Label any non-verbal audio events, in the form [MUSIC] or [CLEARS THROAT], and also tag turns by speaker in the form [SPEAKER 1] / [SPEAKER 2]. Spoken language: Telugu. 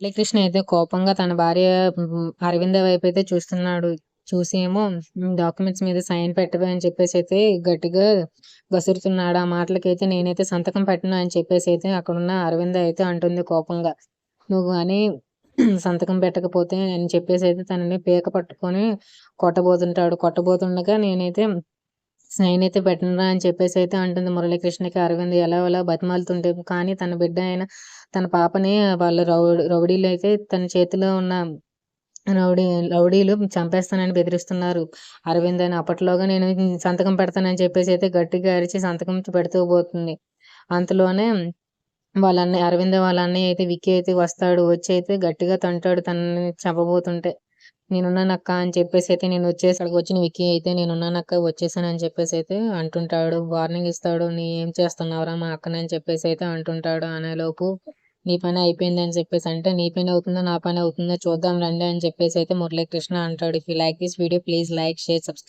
[SPEAKER 1] మురళీకృష్ణ అయితే కోపంగా తన భార్య అరవింద వైపు అయితే చూస్తున్నాడు. చూసి ఏమో డాక్యుమెంట్స్ మీద సైన్ పెట్టవే అని చెప్పేసి అయితే గట్టిగా గసురుతున్నాడు. ఆ మాటలకైతే నేనైతే సంతకం పెట్టను అని చెప్పేసి అయితే అక్కడున్న అరవింద అయితే అంటుంది కోపంగా. నువ్వు అని [CLEARS THROAT] సంతకం పెట్టకపోతే అని చెప్పేసి అయితే తనని పీక పట్టుకొని కొట్టబోతుంటాడు. కొట్టబోతుండగా నేనైతే సైన్ అయితే పెట్టనురా అని చెప్పేసి అయితే అంటుంది మురళీకృష్ణకి అరవింద్ ఎలా ఎలా బతిమాలుతుంటే కానీ తన బిడ్డ అయిన తన పాపని వాళ్ళ రౌ రౌడీలు అయితే తన చేతిలో ఉన్న రౌడీ రౌడీలు చంపేస్తానని బెదిరిస్తున్నారు. అరవింద్ అని అప్పట్లోగా నేను సంతకం పెడతానని చెప్పేసి అయితే గట్టిగా అరిచి సంతకం పెడుతూ పోతుంది. అంతలోనే వాళ్ళ అన్నయ్య అరవింద వాళ్ళ అన్నయ్య అయితే విక్కీ అయితే వస్తాడు. వచ్చి అయితే గట్టిగా తంటాడు తనని చంపబోతుంటే. నేనున్నానక్క అని చెప్పేసి అయితే నేను వచ్చేసి అక్కడికి వచ్చిన వికీ అయితే నేనున్నానక్క వచ్చేసాను అని చెప్పేసి అయితే అంటుంటాడు. వార్నింగ్ ఇస్తాడు. నీ ఏం చేస్తున్నావురా మా అక్కని అని చెప్పేసి అయితే అంటుంటాడు. అనేలోపు నీ పని అయిపోయింది అని చెప్పేసి అంటే నీ పని అవుతుందో నా పని అవుతుందో చూద్దాం రండి అని చెప్పేసి అయితే మురళీకృష్ణ అంటాడు. If you like this video please like share subscribe